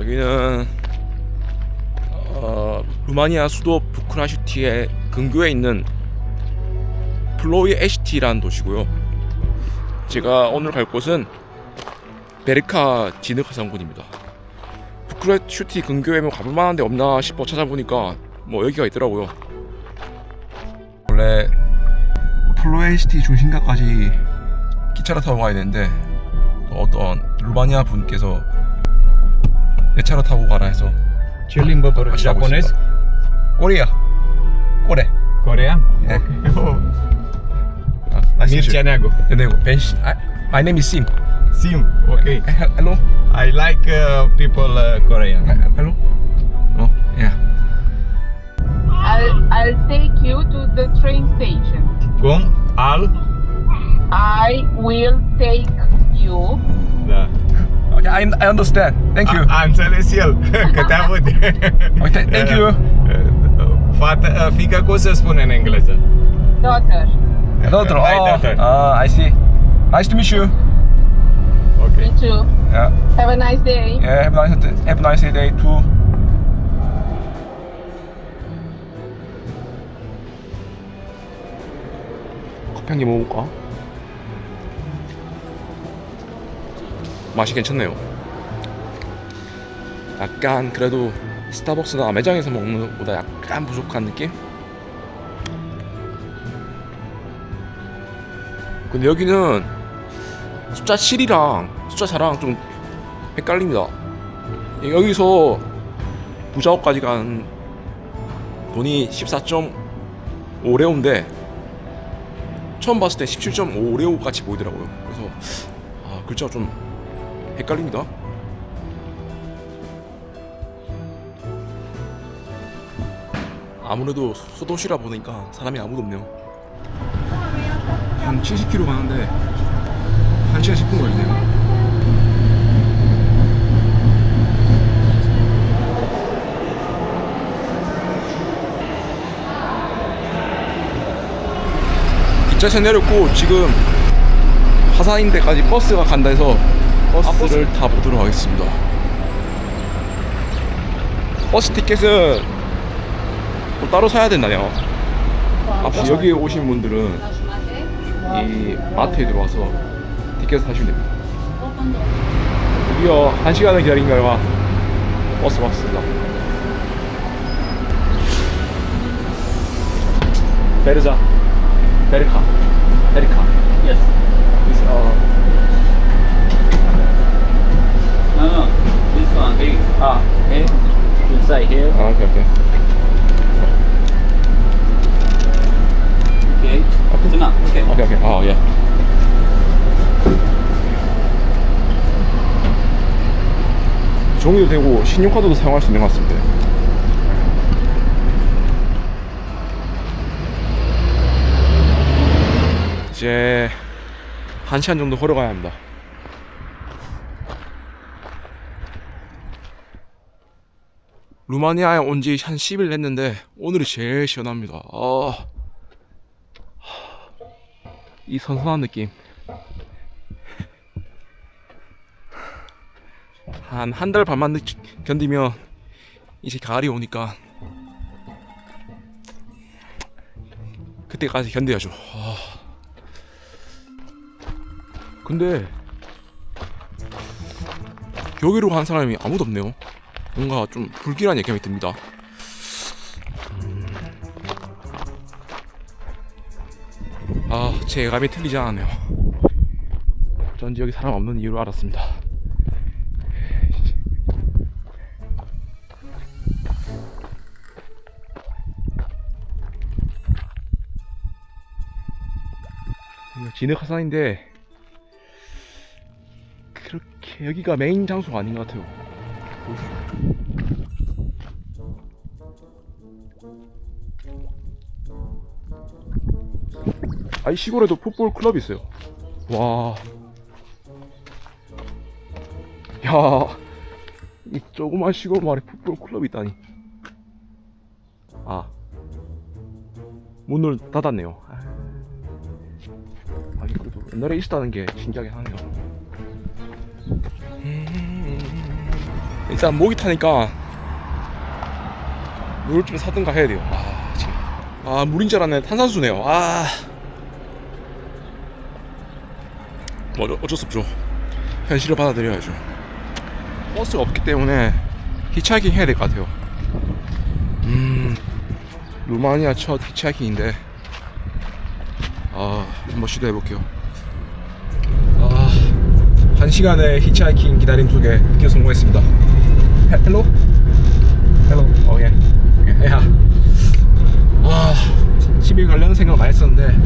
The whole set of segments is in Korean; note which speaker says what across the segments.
Speaker 1: 여기는 어, 루마니아 수도 부크라슈티의 근교에 있는 플로이 에시티라는 도시고요. 제가 오늘 갈 곳은 베르카 진흙화산군입니다. 부크라슈티 근교에 뭐 가볼 만한 데 없나 싶어 찾아보니까 뭐 여기가 있더라고요. 원래 플로이 에시티 중심가까지 기차를 타고 가야 되는데 또 어떤 루마니아 분께서 내 차로 타고 가라 해서
Speaker 2: Chilling ba para
Speaker 1: Masih aku
Speaker 2: Japanese?
Speaker 1: suka. 꼬리야 꼬레
Speaker 2: Korean?
Speaker 1: 예.
Speaker 2: Oh.
Speaker 1: 아, nice to meet you.
Speaker 2: Mircea
Speaker 1: 네, 네, 벤시 아, My name is Sim
Speaker 2: Sim. Okay.
Speaker 1: Hello
Speaker 2: I like uh, people uh, Korean.
Speaker 1: Hello 어, yeah
Speaker 3: I'll, I'll take you to the train station.
Speaker 2: Cum? Al?
Speaker 3: I will take you.
Speaker 2: Da.
Speaker 1: Okay, I, I understand Thank you
Speaker 2: A, a înțeles el că te aud.
Speaker 1: Okay, thank you.
Speaker 2: Fata, uh, fica cum se spune în engleză?
Speaker 3: Daughter.
Speaker 1: Daughter
Speaker 2: My
Speaker 1: oh,
Speaker 2: daughter.
Speaker 1: Ah, I see Nice to meet you
Speaker 2: Ok.
Speaker 3: Me too.
Speaker 1: Yeah
Speaker 3: Have a nice day.
Speaker 1: Yeah, have a nice, have a nice day too. 커피 한 개 먹어볼까? 맛이 괜찮네요. 약간 그래도 스타벅스나 매장에서 먹는 것보다 약간 부족한 느낌? 근데 여기는 숫자 7이랑 숫자 4랑 좀 헷갈립니다. 여기서 부자옥까지 간 돈이 14.5레오인데 처음 봤을 때 17.5레오 같이 보이더라고요. 그래서 아, 글자가 좀 헷갈립니다. 아무래도 소도시라 보니까 사람이 아무도 없네요. 한 70km 가는데 1시간 10분 걸리네요. 기차에서 내렸고 지금 화산인데까지 버스가 간다 해서 버스를 타보도록 하겠습니다. 버스 티켓은 또 따로 사야 된다네요. 앞서 여기 오신 분들은 이 마트에 들어와서 티켓 사시면 됩니다. 드디어 한 시간을 기다린 결과 버스가 왔습니다. 베르자, 베르카, 베르카.
Speaker 4: Yes.
Speaker 1: This, uh,
Speaker 4: No, no. This one big.
Speaker 1: 아,
Speaker 4: Okay. Inside here.
Speaker 1: 아, 오케이, 오케이.
Speaker 4: Okay. It's enough. Okay.
Speaker 1: 오케이, 오케이. 아, 예. 종이도 되고 신용카드도 사용할 수 있는 것 같습니다. 이제 한 시간 정도 걸어가야 합니다. 루마니아에 온 지 한 10일 됐는데 오늘이 제일 시원합니다. 아. 이 선선한 느낌 한 한 달 반만 느- 견디면 이제 가을이 오니까 그때까지 견뎌야죠 아. 근데 여기로 간 사람이 아무도 없네요 뭔가 좀 불길한 예감이 듭니다 아, 제 예감이 틀리지 않았네요. 전 여기 사람 없는 이유를 알았습니다. 이거 진흙 화산인데 그렇게 여기가 메인 장소가 아닌 것 같아요. 아이 시골에도 풋볼 클럽이 있어요. 와. 야. 이 조그만 시골 마을에 풋볼 클럽이 있다니. 아. 문을 닫았네요. 아. 아니 그래도 옛날에 있었다는 게 신기하긴 하네요. 일단 목이 타니까 물을 좀 사든가 해야 돼요. 아, 지금. 아, 물인 줄 알았네. 탄산수네요. 아. 뭐 어쩔, 수 없죠. 현실을 받아들여야죠. 버스가 없기 때문에 히치하이킹 해야 될 것 같아요. 음, 루마니아 첫 히치하이킹인데, 아, 한번 시도해 볼게요. 아, 한 시간의 히치하이킹 기다림 속에 드디어 성공했습니다. 헬로. 어, 예. 예, 야. 아, 집에 가려는 생각 많이 했었는데,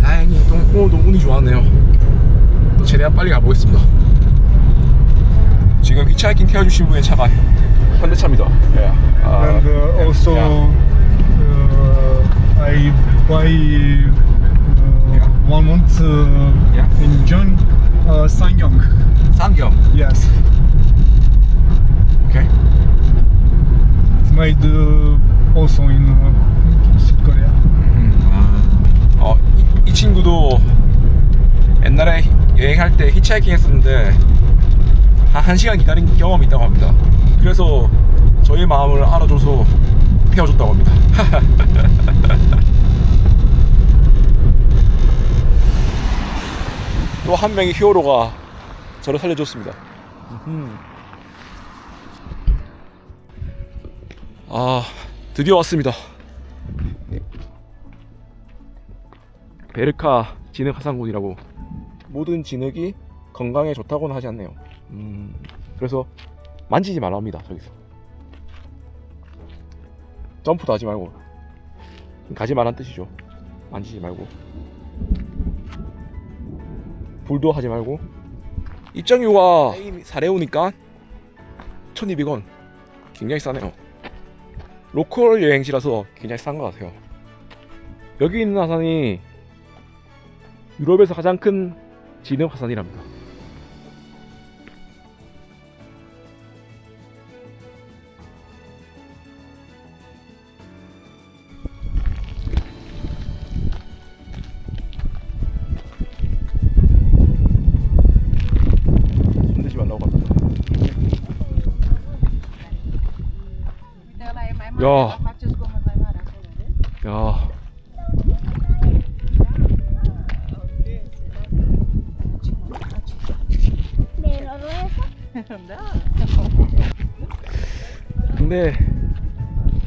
Speaker 1: 다행히 또 오늘도 운이 좋았네요. 또 최대한 빨리 가보겠습니다. 지금 히치 하이킹 태워주신 분의 차가 현대차입니다. 예. 아,
Speaker 5: and uh, also uh, I buy uh, one month uh,
Speaker 1: Yeah.
Speaker 5: in June uh, Sangyong.
Speaker 1: 쌍경.
Speaker 5: Yes,
Speaker 1: 오케이.
Speaker 5: it's made uh, also in uh, South Korea.
Speaker 1: 어, 이, 이 친구도 옛날에 히- 여행할 때 히치하이킹 했었는데 한 1시간 기다린 경험이 있다고 합니다. 그래서 저희 마음을 알아줘서 태워줬다고 합니다. 또 한 명의 히어로가 저를 살려줬습니다. 아, 드디어 왔습니다. 베르카 진흙 화산군이라고 모든 진흙이 건강에 좋다고는 하지 않네요. 음, 그래서 만지지 말라 합니다. 저기서 점프도 하지 말고 가지 말란 뜻이죠. 만지지 말고 불도 하지 말고 입장료가 사레오니까 1200원 굉장히 싸네요. 로컬 여행지라서 굉장히 싼 것 같아요. 여기 있는 화산이 유럽에서 가장 큰 진흙 화산이랍니다. 야, 야, 근데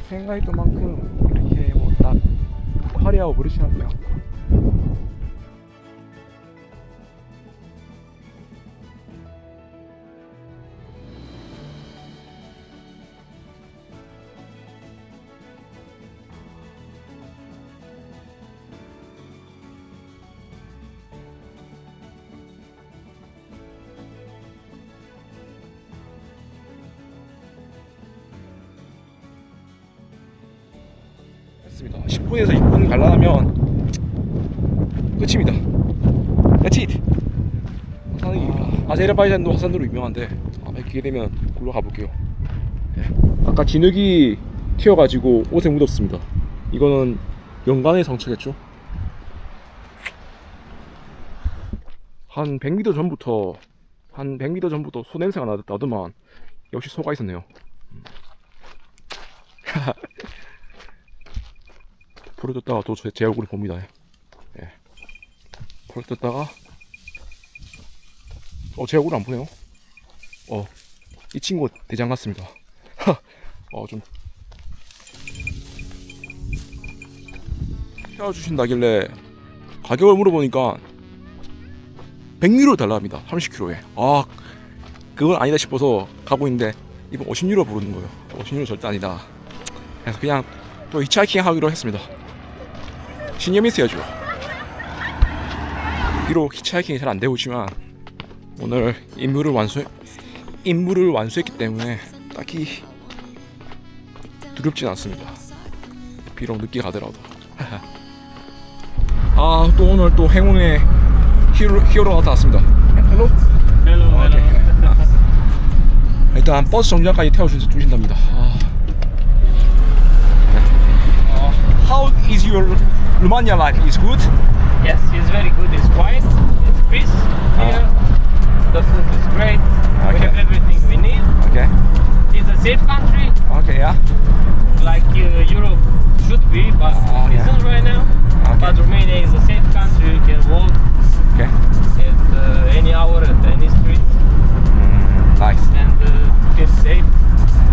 Speaker 1: 생각했던 만큼 이렇게 뭐 딱 화려하고 그렇지 않네요. 했습니다. 10분에서 20분 갈라면 끝입니다. That's it. 화산이 아제르바이잔도 화산으로 유명한데 아마 기회 되면 굴러 가볼게요. 예. 아까 진흙이 튀어가지고 옷에 묻었습니다. 이거는 연간의 상처겠죠? 한 100m 전부터 한 100m 전부터 소 냄새가 나- 나더만 역시 소가 있었네요. 떴다가 또 제 얼굴을 봅니다. 예. 불을 떴다가 어, 제 얼굴 안 보네요. 어, 이 친구 대장 같습니다. 어, 좀 태워주신다길래 가격을 물어보니까 100유로 달라 합니다. 30km에. 아, 그건 아니다 싶어서 가고 있는데 이번 50유로 부르는 거예요. 50유로 절대 아니다. 그래서 그냥 또 히치하이킹 하기로 했습니다. 신념이 있어야죠. 비록 히치하이킹이 잘 안 되고 있지만 오늘 임무를 완수 임무를 완수했기 때문에 딱히 두렵진 않습니다. 비록 늦게 가더라도. 아 또 오늘 또 행운의 히어로, 히어로 나타났습니다. 헬로?
Speaker 4: Hello,
Speaker 1: Okay.
Speaker 4: hello.
Speaker 1: 일단 버스 정류장까지 태워주신답니다. 아. 어, how is your Romania life? Is good?
Speaker 6: Yes, it's very good. It's quiet. It's peace here. The food is great. We have everything we need.
Speaker 1: Okay.
Speaker 6: It's a safe country
Speaker 1: Okay, yeah.
Speaker 6: like uh, Europe should be, but
Speaker 1: Ah, yeah.
Speaker 6: isn't right now.
Speaker 1: Okay.
Speaker 6: But Romania is a safe country. You can walk
Speaker 1: Okay.
Speaker 6: at uh, any hour at any street
Speaker 1: Mm, nice.
Speaker 6: and uh, feel safe,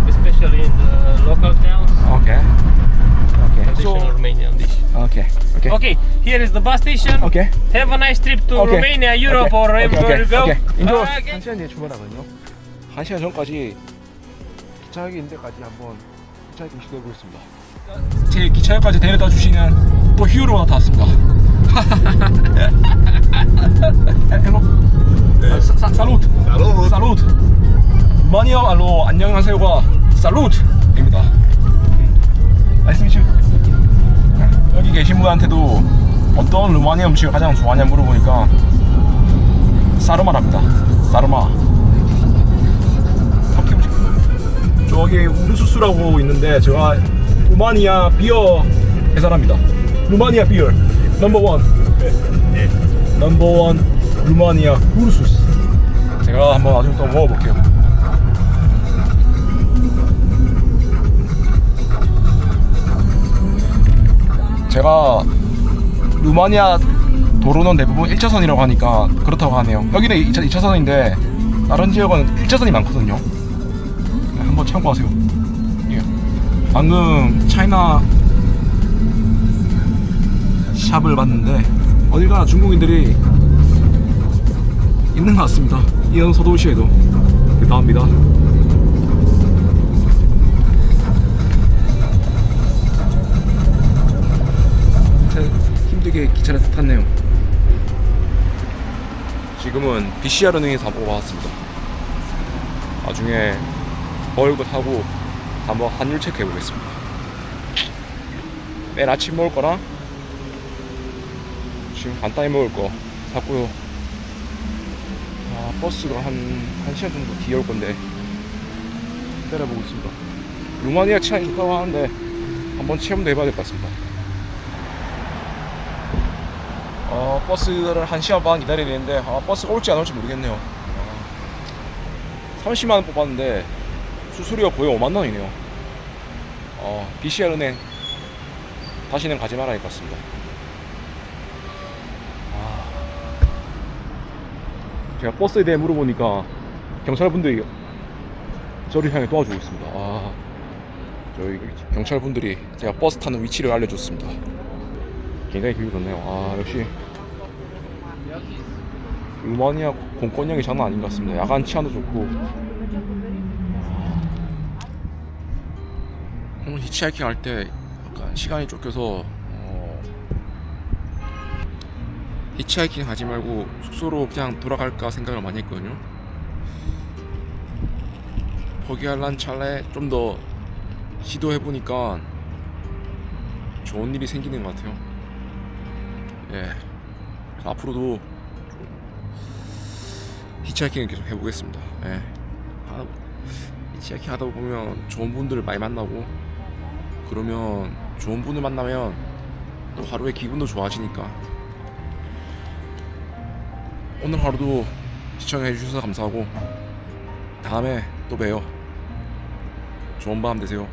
Speaker 6: especially in the local towns.
Speaker 1: Okay. Okay.
Speaker 6: Traditional
Speaker 1: So,
Speaker 6: Romanian dish.
Speaker 1: okay. Okay.
Speaker 6: Okay, here is the bus station.
Speaker 1: Okay.
Speaker 6: Have a nice trip to
Speaker 1: Okay.
Speaker 6: Romania, Europe,
Speaker 1: okay.
Speaker 6: or everywhere you go.
Speaker 1: Okay. 인도
Speaker 6: Ah, okay.
Speaker 1: 한 시간 뒤에 출발하거든요. 한 시간 전까지 기차역이 있는 데까지 한번 기차역을 시도해 보겠습니다. 제 기차역까지 데려다 주시는 또 히어로가 나타났습니다. 헬로. 아, 사- 사- 살루트.
Speaker 2: Salut!
Speaker 1: 살루트. 마니아 알로 안녕하세요가 살루트입니다. 말씀이죠. 여기 계신 분한테도 어떤 루마니아 음식을 가장 좋아하냐 물어보니까 사르마랍니다. 사르마. 터키 음식. 저기 우르수스라고 있는데 제가 루마니아 비어 회사랍니다. 루마니아 비어 넘버 원. 넘버 원 루마니아 우르수스. 제가 한번 나중에 또 먹어볼게요. 제가 루마니아 도로는 대부분 1차선이라고 하니까 그렇다고 하네요. 여기는 2차, 2차선인데 다른 지역은 1차선이 많거든요. 한번 참고하세요. 예. 방금 차이나 샵을 봤는데 어딜 가나 중국인들이 있는 것 같습니다. 이런 소도시에도 대단합니다. 힘들게 기차를 탔네요. 지금은 BCR 은행에서 한번 와봤습니다. 나중에 거 타고 한번 환율 체크해 보겠습니다. 내일 아침 먹을 거랑 지금 간단히 먹을 거 샀고요. 아, 버스가 한, 한 시간 정도 뒤에 올 건데 기다려보고 있습니다. 루마니아 치안이 좋다고 하는데 한번 체험도 해봐야 될 것 같습니다. 어, 버스를 한 시간 반 기다려야 되는데 아, 버스가 올지 안 올지 모르겠네요. 아, 30만 원 뽑았는데 수수료가 거의 5만 원이네요. 어, BCR 은행 다시는 가지 말아야 할 것 같습니다. 아, 제가 버스에 대해 물어보니까 경찰분들이 저를 향해 도와주고 있습니다. 아, 저희 경찰분들이 제가 버스 타는 위치를 알려줬습니다. 굉장히 기분이 좋네요. 아 역시 루마니아 공권력이 장난 아닌 것 같습니다. 야간 치안도 좋고 오늘 히치하이킹 할 때 약간 시간이 쫓겨서 히치하이킹 하지 말고 숙소로 그냥 돌아갈까 생각을 많이 했거든요. 포기할란 찰나에 좀 더 시도해 보니까 좋은 일이 생기는 것 같아요. 예. 앞으로도 좀 히치하이킹을 계속 해보겠습니다. 예. 하- 히치하이킹 하다 보면 좋은 분들을 많이 만나고 그러면 좋은 분을 만나면 또 하루의 기분도 좋아지니까 오늘 하루도 시청해 주셔서 감사하고 다음에 또 봬요. 좋은 밤 되세요.